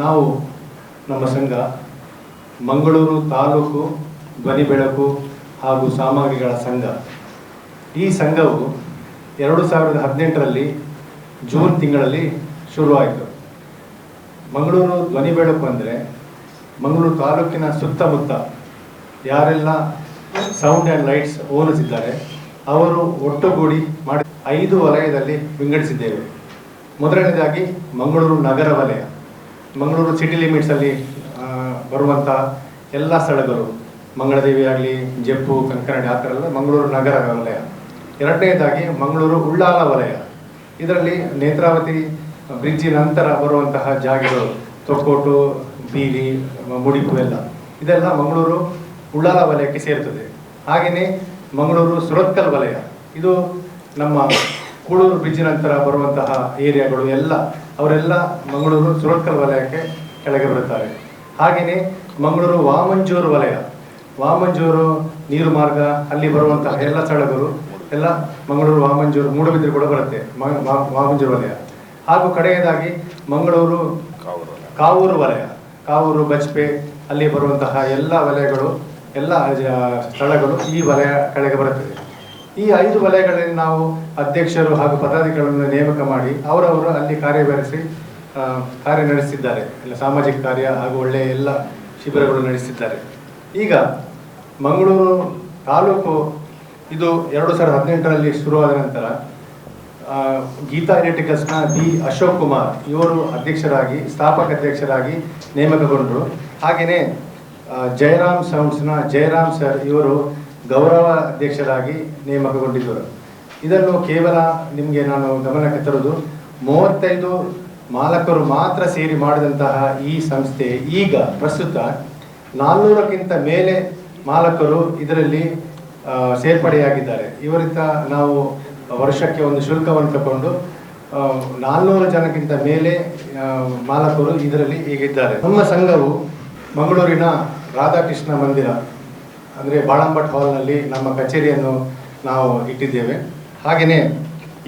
ನಾವು ನಮ್ಮ ಸಂಘ ಮಂಗಳೂರು ತಾಲೂಕು ಧ್ವನಿ ಬೆಳಕು ಹಾಗೂ ಸಾಮಗ್ರಿಗಳ ಸಂಘ. ಈ ಸಂಘವು ಎರಡು ಸಾವಿರದ ಹದಿನೆಂಟರಲ್ಲಿ ಜೂನ್ ತಿಂಗಳಲ್ಲಿ ಶುರುವಾಯಿತು. ಮಂಗಳೂರು ಧ್ವನಿ ಬೆಳಕು ಅಂದರೆ ಮಂಗಳೂರು ತಾಲೂಕಿನ ಸುತ್ತಮುತ್ತ ಯಾರೆಲ್ಲ ಸೌಂಡ್ ಆ್ಯಂಡ್ ಲೈಟ್ಸ್ ಓನರ್ಸ್ ಇದ್ದಾರೆ ಅವರು ಒಟ್ಟುಗೂಡಿ ಮಾಡಿ ಐದು ವಲಯದಲ್ಲಿ ವಿಂಗಡಿಸಿದ್ದೇವೆ. ಮೊದಲನೇದಾಗಿ ಮಂಗಳೂರು ನಗರ ವಲಯ. ಮಂಗಳೂರು ಸಿಟಿ ಲಿಮಿಟ್ಸಲ್ಲಿ ಬರುವಂಥ ಎಲ್ಲ ಸ್ಥಳಗಳು, ಮಂಗಳದೇವಿ ಆಗಲಿ, ಜಪ್ಪು ಕಂಕನಾಡಿ ಆ ಥರ ಎಲ್ಲ ಮಂಗಳೂರು ನಗರ ವಲಯ. ಎರಡನೇದಾಗಿ ಮಂಗಳೂರು ಉಳ್ಳಾಲ ವಲಯ. ಇದರಲ್ಲಿ ನೇತ್ರಾವತಿ ಬ್ರಿಡ್ಜಿ ನಂತರ ಬರುವಂತಹ ಜಾಗಗಳು ತೊಕ್ಕೋಟು ಬೀದಿ ಮುಡಿಪು ಎಲ್ಲ. ಇದೆಲ್ಲ ಮಂಗಳೂರು ಉಳ್ಳಾಲ ವಲಯಕ್ಕೆ ಸೇರುತ್ತದೆ ಹಾಗೆಯೇ ಮಂಗಳೂರು ಸುರತ್ಕಲ್ ವಲಯ. ಇದು ನಮ್ಮ ಕೂಳೂರು ಬ್ರಿಡ್ಜ್ ನಂತರ ಬರುವಂತಹ ಏರಿಯಾಗಳು ಎಲ್ಲ, ಅವರೆಲ್ಲ ಮಂಗಳೂರು ಸುರತ್ಕಲ್ ವಲಯಕ್ಕೆ ಕೆಳಗೆ ಬರುತ್ತಾರೆ. ಹಾಗೆಯೇ ಮಂಗಳೂರು ವಾಮಂಜೂರು ವಲಯ, ವಾಮಂಜೂರು ನೀರು ಮಾರ್ಗ, ಅಲ್ಲಿ ಬರುವಂತಹ ಎಲ್ಲ ಸ್ಥಳಗಳು ಎಲ್ಲ ಮಂಗಳೂರು ವಾಮಂಜೂರು ಮೂಡಬಿದ್ರೆ ಕೂಡ ಬರುತ್ತೆ ವಾಮಂಜೂರು ವಲಯ. ಹಾಗೂ ಕಡೆಯದಾಗಿ ಮಂಗಳೂರು ಕಾವೂರು ವಲಯ, ಕಾವೂರು, ಬಜ್ಪೆ, ಅಲ್ಲಿ ಬರುವಂತಹ ಎಲ್ಲ ವಲಯಗಳು, ಎಲ್ಲ ಸ್ಥಳಗಳು ಈ ವಲಯ ಕೆಳಗೆ ಬರುತ್ತದೆ ಈ ಐದು ವಲಯಗಳಲ್ಲಿ ನಾವು ಅಧ್ಯಕ್ಷರು ಹಾಗೂ ಪದಾಧಿಕಾರಿಗಳನ್ನು ನೇಮಕ ಮಾಡಿ ಅವರವರು ಅಲ್ಲಿ ಕಾರ್ಯವಹಿಸಿ ಕಾರ್ಯ ನಡೆಸಿದ್ದಾರೆ ಎಲ್ಲ ಸಾಮಾಜಿಕ ಕಾರ್ಯ ಹಾಗೂ ಒಳ್ಳೆಯ ಎಲ್ಲ ಶಿಬಿರಗಳು ನಡೆಸಿದ್ದಾರೆ ಈಗ ಮಂಗಳೂರು ತಾಲೂಕು ಇದು ಎರಡು ಸಾವಿರದ ಹದಿನೆಂಟರಲ್ಲಿ ಶುರುವಾದ ನಂತರ ಗೀತಾ ಎಲೆಕ್ಟ್ರಿಕಲ್ಸ್ನ ಬಿ ಅಶೋಕ್ ಕುಮಾರ್ ಇವರು ಅಧ್ಯಕ್ಷರಾಗಿ, ಸ್ಥಾಪಕ ಅಧ್ಯಕ್ಷರಾಗಿ ನೇಮಕಗೊಂಡರು. ಹಾಗೆಯೇ ಜಯರಾಮ್ ಸೌಂಡ್ಸ್ನ ಜಯರಾಮ್ ಸರ್ ಇವರು ಗೌರವ ಅಧ್ಯಕ್ಷರಾಗಿ ನೇಮಕಗೊಂಡಿದ್ದರು. ಇದನ್ನು ಕೇವಲ ನಿಮಗೆ ನಾನು ಗಮನಕ್ಕೆ ತರುವುದು, ಮೂವತ್ತೈದು ಮಾಲಕರು ಮಾತ್ರ ಸೇರಿ ಮಾಡಿದಂತಹ ಈ ಸಂಸ್ಥೆ ಈಗ ಪ್ರಸ್ತುತ ನಾಲ್ನೂರಕ್ಕಿಂತ ಮೇಲೆ ಮಾಲಕರು ಇದರಲ್ಲಿ ಸೇರ್ಪಡೆಯಾಗಿದ್ದಾರೆ. ಇವರಿಂದ ನಾವು ವರ್ಷಕ್ಕೆ ಒಂದು ಶುಲ್ಕವನ್ನು ತಗೊಂಡು ನಾಲ್ನೂರು ಜನಕ್ಕಿಂತ ಮೇಲೆ ಮಾಲಕರು ಇದರಲ್ಲಿ ಈಗಿದ್ದಾರೆ. ನಮ್ಮ ಸಂಘವು ಮಂಗಳೂರಿನ ರಾಧಾಕೃಷ್ಣ ಮಂದಿರ. ಅಂದರೆ ಬಾಳಂಬಟ್ ಹಾಲ್ನಲ್ಲಿ ನಮ್ಮ ಕಚೇರಿಯನ್ನು ನಾವು ಇಟ್ಟಿದ್ದೇವೆ. ಹಾಗೆಯೇ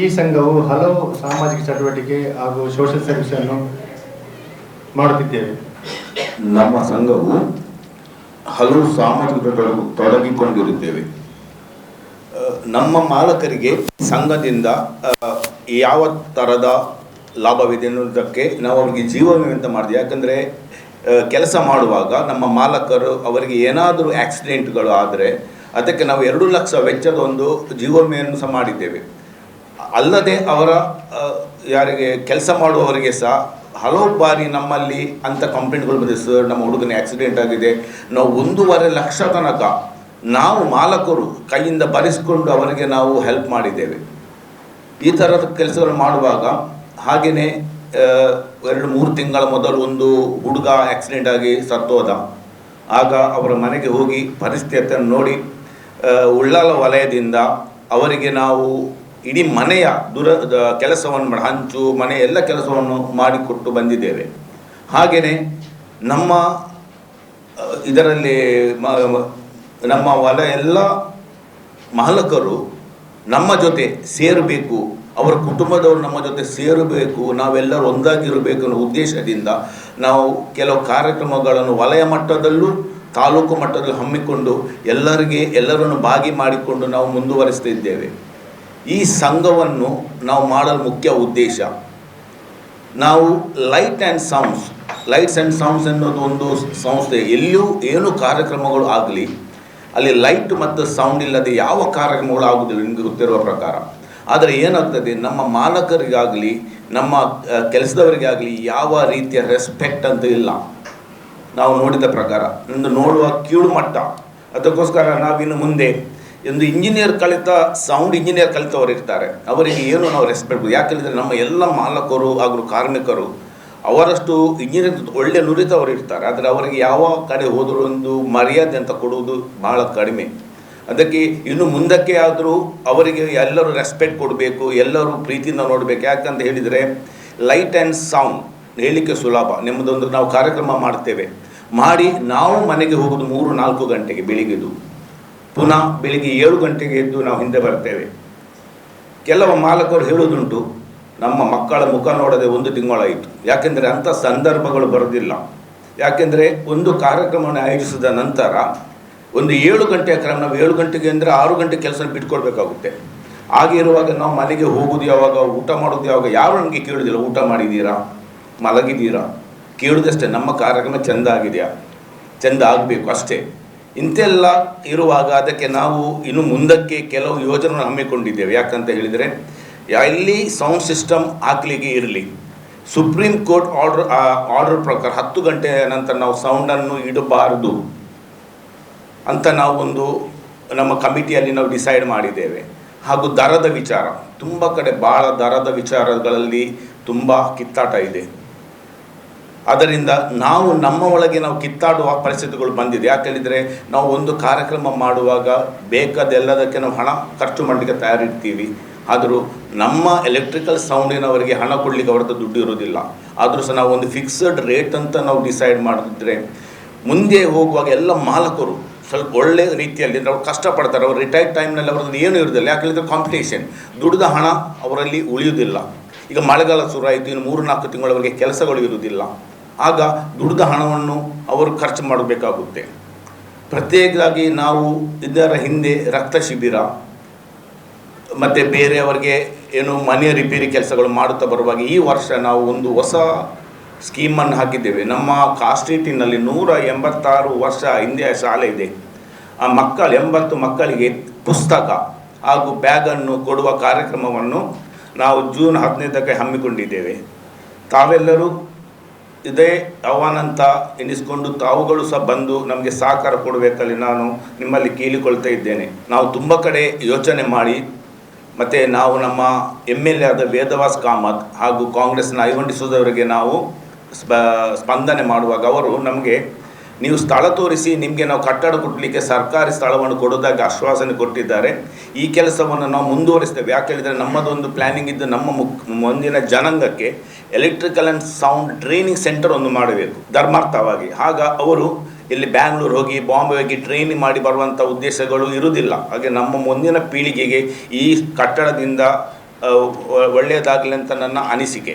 ಈ ಸಂಘವು ಹಲವು ಸಾಮಾಜಿಕ ಚಟುವಟಿಕೆ ಹಾಗೂ ಸೋಷಿಯಲ್ ಸರ್ವಿಸನ್ನು ಮಾಡುತ್ತಿದ್ದೇವೆ. ನಮ್ಮ ಸಂಘವು ಹಲವು ಸಾಮಾಜಿಕಗಳು ತೊಡಗಿಕೊಂಡಿರುತ್ತೇವೆ. ನಮ್ಮ ಮಾಲಕರಿಗೆ ಸಂಘದಿಂದ ಯಾವ ಥರದ ಲಾಭವಿದೆ ಅನ್ನೋದಕ್ಕೆ ನಾವು ಅವರಿಗೆ ಜೀವ ವಿಮೆ ಅಂತ ಮಾಡಿದೆ ಯಾಕಂದರೆ ಕೆಲಸ ಮಾಡುವಾಗ ನಮ್ಮ ಮಾಲಕರು ಅವರಿಗೆ ಏನಾದರೂ ಆಕ್ಸಿಡೆಂಟ್ಗಳು ಆದರೆ ಅದಕ್ಕೆ ನಾವು ಎರಡು ಲಕ್ಷ ವೆಚ್ಚದ ಒಂದು ಜೀವ ವಿಮೆಯನ್ನು ಸಹ ಮಾಡಿದ್ದೇವೆ. ಅಲ್ಲದೆ ಅವರ ಯಾರಿಗೆ ಕೆಲಸ ಮಾಡುವವರಿಗೆ ಸಹ ಹಲವು ಬಾರಿ ನಮ್ಮಲ್ಲಿ ಅಂಥ ಕಂಪ್ಲೇಂಟ್ಗಳು ಬಂದಿದೆ, ಸರ್, ನಮ್ಮ ಹುಡುಗನ ಆಕ್ಸಿಡೆಂಟ್ ಆಗಿದೆ. ನಾವು ಒಂದೂವರೆ ಲಕ್ಷ ತನಕ ನಾವು ಮಾಲಕರು ಕೈಯಿಂದ ಬರೆಸಿಕೊಂಡು ಅವರಿಗೆ ನಾವು ಹೆಲ್ಪ್ ಮಾಡಿದ್ದೇವೆ. ಈ ಥರದ ಕೆಲಸಗಳು ಮಾಡುವಾಗ ಹಾಗೆಯೇ ಎರಡು ಮೂರು ತಿಂಗಳ ಮೊದಲು ಒಂದು ಹುಡುಗ ಆಕ್ಸಿಡೆಂಟ್ ಆಗಿ ಸತ್ತೋದ. ಆಗ ಅವರ ಮನೆಗೆ ಹೋಗಿ ಪರಿಸ್ಥಿತಿಯನ್ನು ನೋಡಿ ಉಳ್ಳಾಲ ವಲಯದಿಂದ ಅವರಿಗೆ ನಾವು ಇಡೀ ಮನೆಯ ದುರ ಕೆಲಸವನ್ನು ಮಾಡಿ, ಹಂಚು, ಮನೆ ಎಲ್ಲ ಕೆಲಸವನ್ನು ಮಾಡಿಕೊಟ್ಟು ಬಂದಿದ್ದೇವೆ. ಹಾಗೆಯೇ ನಮ್ಮ ಇದರಲ್ಲಿ ನಮ್ಮ ವಲಯ ಎಲ್ಲ ಮಾಲಕರು ನಮ್ಮ ಜೊತೆ ಸೇರಬೇಕು ಅವರ ಕುಟುಂಬದವರು ನಮ್ಮ ಜೊತೆ ಸೇರಬೇಕು, ನಾವೆಲ್ಲರೂ ಒಂದಾಗಿರಬೇಕು ಅನ್ನೋ ಉದ್ದೇಶದಿಂದ ನಾವು ಕೆಲವು ಕಾರ್ಯಕ್ರಮಗಳನ್ನು ವಲಯ ಮಟ್ಟದಲ್ಲೂ, ತಾಲೂಕು ಮಟ್ಟದಲ್ಲಿ ಹಮ್ಮಿಕೊಂಡು ಎಲ್ಲರಿಗೆ ಎಲ್ಲರನ್ನು ಭಾಗಿ ಮಾಡಿಕೊಂಡು ನಾವು ಮುಂದುವರಿಸ್ತಿದ್ದೇವೆ ಈ ಸಂಘವನ್ನು ನಾವು ಮಾಡಲು ಮುಖ್ಯ ಉದ್ದೇಶ. ನಾವು light and sounds lights and sounds ಅನ್ನೋದು ಒಂದು ಸಂಸ್ಥೆ. ಎಲ್ಲಿಯೂ ಏನು ಕಾರ್ಯಕ್ರಮಗಳು ಆಗಲಿ, ಅಲ್ಲಿ ಲೈಟ್ ಮತ್ತು ಸೌಂಡ್ ಇಲ್ಲದೆ ಯಾವ ಕಾರ್ಯಕ್ರಮಗಳು ಆಗುವುದಿಲ್ಲ ನಿಮಗೆ ಗೊತ್ತಿರುವ ಪ್ರಕಾರ. ಆದರೆ ಏನಾಗ್ತದೆ, ನಮ್ಮ ಮಾಲಕರಿಗಾಗಲಿ, ನಮ್ಮ ಕೆಲಸದವರಿಗಾಗಲಿ ಯಾವ ರೀತಿಯ ರೆಸ್ಪೆಕ್ಟ್ ಅಂತ ಇಲ್ಲ. ನಾವು ನೋಡಿದ ಪ್ರಕಾರ ಒಂದು ನೋಡುವ ಕೀಳು ಮಟ್ಟ. ಅದಕ್ಕೋಸ್ಕರ ನಾವಿನ್ನು ಮುಂದೆ ಒಂದು ಇಂಜಿನಿಯರ್ ಕಲಿತ ಸೌಂಡ್ ಇಂಜಿನಿಯರ್ ಕಲಿತವರು ಇರ್ತಾರೆ. ಅವರಿಗೆ ಏನು ನಾವು ರೆಸ್ಪೆಕ್ಟ್ ಯಾಕೆಂದರೆ ನಮ್ಮ ಎಲ್ಲ ಮಾಲಕರು ಹಾಗೂ ಕಾರ್ಮಿಕರು ಅವರಷ್ಟು ಇಂಜಿನಿಯರ್ ಒಳ್ಳೆ ನುರಿತವರು ಇರ್ತಾರೆ. ಆದರೆ ಅವರಿಗೆ ಯಾವ ಕಡೆ ಹೋದರೂ ಒಂದು ಮರ್ಯಾದೆ ಅಂತ ಕೊಡುವುದು ಬಹಳ ಕಡಿಮೆ. ಅದಕ್ಕೆ ಇನ್ನು ಮುಂದಕ್ಕೆ ಆದರೂ ಅವರಿಗೆ ಎಲ್ಲರೂ ರೆಸ್ಪೆಕ್ಟ್ ಕೊಡಬೇಕು, ಎಲ್ಲರೂ ಪ್ರೀತಿಯಿಂದ ನೋಡಬೇಕು. ಯಾಕಂತ ಹೇಳಿದರೆ ಲೈಟ್ ಆ್ಯಂಡ್ ಸೌಂಡ್ ಹೇಳಲಿಕ್ಕೆ ಸುಲಭ. ನಿಮ್ಮದೊಂದು ನಾವು ಕಾರ್ಯಕ್ರಮ ಮಾಡ್ತೇವೆ. ಮಾಡಿ ನಾವು ಮನೆಗೆ ಹೋಗೋದು ಮೂರು, ನಾಲ್ಕು ಗಂಟೆಗೆ ಬೆಳಿಗ್ಗೆದು. ಪುನಃ ಬೆಳಿಗ್ಗೆ ಏಳು ಗಂಟೆಗೆ ಎದ್ದು ನಾವು ಹಿಂದೆ ಬರ್ತೇವೆ. ಕೆಲವು ಮಾಲಕರು ಹೇಳೋದುಂಟು ನಮ್ಮ ಮಕ್ಕಳ ಮುಖ ನೋಡದೆ ಒಂದು ತಿಂಗಳಾಯಿತು ಯಾಕೆಂದರೆ ಅಂಥ ಸಂದರ್ಭಗಳು ಬರೋದಿಲ್ಲ. ಯಾಕೆಂದರೆ ಒಂದು ಕಾರ್ಯಕ್ರಮವನ್ನು ಆಯೋಜಿಸಿದ ನಂತರ ಒಂದು ಏಳು ಗಂಟೆಯ ಕ್ರಮ ನಾವು ಏಳು ಗಂಟೆಗೆ ಅಂದರೆ ಆರು ಗಂಟೆ ಕೆಲಸ ಬಿಟ್ಕೊಡ್ಬೇಕಾಗುತ್ತೆ. ಹಾಗೆ ಇರುವಾಗ ನಾವು ಮನೆಗೆ ಹೋಗೋದು ಯಾವಾಗ, ಊಟ ಮಾಡೋದು ಯಾವಾಗ ಯಾರು ನನಗೆ ಕೇಳಿದಿಲ್ಲ, ಊಟ ಮಾಡಿದ್ದೀರಾ ಮಲಗಿದ್ದೀರಾ ಕೇಳೋದಷ್ಟೇ, ನಮ್ಮ ಕಾರ್ಯಕ್ರಮ ಚೆಂದ ಆಗಿದೆಯಾ? ಚೆಂದ ಆಗಬೇಕು ಅಷ್ಟೇ. ಇಂತೆಲ್ಲ ಇರುವಾಗ ಅದಕ್ಕೆ ನಾವು ಇನ್ನು ಮುಂದಕ್ಕೆ ಕೆಲವು ಯೋಜನೆಗಳನ್ನು ಹಮ್ಮಿಕೊಂಡಿದ್ದೇವೆ. ಯಾಕಂತ ಹೇಳಿದರೆ ಎಲ್ಲಿ ಸೌಂಡ್ ಸಿಸ್ಟಮ್ ಹಾಕ್ಲಿಕ್ಕೆ ಇರಲಿ. ಸುಪ್ರೀಂ ಕೋರ್ಟ್ ಆರ್ಡರ್ ಆರ್ಡರ್ ಪ್ರಕಾರ ಹತ್ತು ಗಂಟೆಯ ನಂತರ ನಾವು ಸೌಂಡನ್ನು ಇಡಬಾರದು. ಅಂತ ನಾವು ಒಂದು ನಮ್ಮ ಕಮಿಟಿಯಲ್ಲಿ ನಾವು ಡಿಸೈಡ್ ಮಾಡಿದ್ದೇವೆ. ಹಾಗೂ ದರದ ವಿಚಾರ, ತುಂಬ ಕಡೆ ಭಾಳ ದರದ ವಿಚಾರಗಳಲ್ಲಿ ತುಂಬ ಕಿತ್ತಾಟ ಇದೆ. ಅದರಿಂದ ನಾವು ನಮ್ಮ ಒಳಗೆ ನಾವು ಕಿತ್ತಾಡುವ ಪರಿಸ್ಥಿತಿಗಳು ಬಂದಿದೆ. ಯಾಕೆ ಹೇಳಿದರೆ, ನಾವು ಒಂದು ಕಾರ್ಯಕ್ರಮ ಮಾಡುವಾಗ ಬೇಕಾದೆಲ್ಲದಕ್ಕೆ ನಾವು ಹಣ ಖರ್ಚು ಮಾಡಲಿಕ್ಕೆ ತಯಾರಿರ್ತೀವಿ. ಆದರೂ ನಮ್ಮ ಎಲೆಕ್ಟ್ರಿಕಲ್ ಸೌಂಡಿನವರಿಗೆ ಹಣ ಕೊಡಲಿಕ್ಕೆ ಅವ್ರದ್ದು ದುಡ್ಡು ಇರೋದಿಲ್ಲ ಆದರೂ ಸಹ ನಾವು ಒಂದು ಫಿಕ್ಸಡ್ ರೇಟ್ ಅಂತ ನಾವು ಡಿಸೈಡ್ ಮಾಡಿದ್ರೆ, ಮುಂದೆ ಹೋಗುವಾಗ ಎಲ್ಲ ಮಾಲಕರು ಸ್ವಲ್ಪ ಒಳ್ಳೆ ರೀತಿಯಲ್ಲಿ ಅವ್ರು ಕಷ್ಟಪಡ್ತಾರೆ, ಅವ್ರು ರಿಟೈರ್ಡ್ ಟೈಮ್ನಲ್ಲಿ ಅವ್ರದ್ದು ಏನು ಇರೋದಿಲ್ಲ. ಯಾಕಂದರೆ ಕಾಂಪಿಟೇಷನ್ ದುಡಿದ ಹಣ ಅವರಲ್ಲಿ ಉಳಿಯುವುದಿಲ್ಲ. ಈಗ ಮಳೆಗಾಲ ಶುರುವಾಯಿತು, ಇನ್ನು ಮೂರು ನಾಲ್ಕು ತಿಂಗಳವರೆಗೆ ಕೆಲಸಗಳು ಇರುವುದಿಲ್ಲ. ಆಗ ದುಡಿದ ಹಣವನ್ನು ಅವರು ಖರ್ಚು ಮಾಡಬೇಕಾಗುತ್ತೆ. ಪ್ರತ್ಯೇಕವಾಗಿ ನಾವು ಇದರ ಹಿಂದೆ ರಕ್ತ ಶಿಬಿರ, ಮತ್ತು ಬೇರೆಯವರಿಗೆ ಏನು ಮನೆಯ ರಿಪೇರಿ ಕೆಲಸಗಳು ಮಾಡುತ್ತಾ ಬರುವಾಗ ಈ ವರ್ಷ ನಾವು ಒಂದು ಹೊಸ ಸ್ಕೀಮನ್ನು ಹಾಕಿದ್ದೇವೆ. ನಮ್ಮ ಕಾಸ್ಟ್ರೀಟಿನಲ್ಲಿ ನೂರ ಎಂಬತ್ತಾರು ವರ್ಷ ಹಿಂದೆ ಶಾಲೆ ಇದೆ. ಆ ಮಕ್ಕಳು, ಎಂಬತ್ತು ಮಕ್ಕಳಿಗೆ ಪುಸ್ತಕ ಹಾಗೂ ಬ್ಯಾಗನ್ನು ಕೊಡುವ ಕಾರ್ಯಕ್ರಮವನ್ನು ನಾವು ಜೂನ್ ಹದಿನೈದಕ್ಕೆ ಹಮ್ಮಿಕೊಂಡಿದ್ದೇವೆ. ತಾವೆಲ್ಲರೂ ಇದೇ ಅವನಂತ ಎನಿಸಿಕೊಂಡು ತಾವುಗಳು ಸಹ ಬಂದು ನಮಗೆ ಸಹಕಾರ ಕೊಡಬೇಕಲ್ಲಿ ನಾನು ನಿಮ್ಮಲ್ಲಿ ಕೇಳಿಕೊಳ್ತಾ ಇದ್ದೇನೆ. ನಾವು ತುಂಬ ಕಡೆ ಯೋಚನೆ ಮಾಡಿ, ಮತ್ತು ನಾವು ನಮ್ಮ ಎಂ ಎಲ್ ಎ ಆದ ವೇದವಾಸ್ ಕಾಮತ್ ಹಾಗೂ ಕಾಂಗ್ರೆಸ್ನ ಐವಂಡಿಸೋದವರಿಗೆ ನಾವು ಸ್ಪಂದನೆ ಮಾಡುವಾಗ ಅವರು ನಮಗೆ, ನೀವು ಸ್ಥಳ ತೋರಿಸಿ, ನಿಮಗೆ ನಾವು ಕಟ್ಟಡ ಕೊಡಲಿಕ್ಕೆ ಸರ್ಕಾರಿ ಸ್ಥಳವನ್ನು ಕೊಡೋದಾಗಿ ಆಶ್ವಾಸನೆ ಕೊಟ್ಟಿದ್ದಾರೆ. ಈ ಕೆಲಸವನ್ನು ನಾವು ಮುಂದುವರಿಸ್ತೇವೆ. ಯಾಕೆ ಹೇಳಿದರೆ ನಮ್ಮದೊಂದು ಪ್ಲ್ಯಾನಿಂಗ್ ಇದ್ದು ನಮ್ಮ ಮುಕ್, ಮುಂದಿನ ಜನಾಂಗಕ್ಕೆ electrical and sound training centre ಒಂದು ಮಾಡಬೇಕು, ಧರ್ಮಾರ್ಥವಾಗಿ. ಆಗ ಅವರು ಇಲ್ಲಿ ಬ್ಯಾಂಗ್ಳೂರು ಹೋಗಿ ಬಾಂಬೆ ಹೋಗಿ ಟ್ರೈನಿಂಗ್ ಮಾಡಿ ಬರುವಂಥ ಉದ್ದೇಶಗಳು ಇರುವುದಿಲ್ಲ. ಹಾಗೆ ನಮ್ಮ ಮುಂದಿನ ಪೀಳಿಗೆಗೆ ಈ ಕಟ್ಟಡದಿಂದ ಒಳ್ಳೆಯದಾಗಲಿ ಅಂತ ನನ್ನ ಅನಿಸಿಕೆ.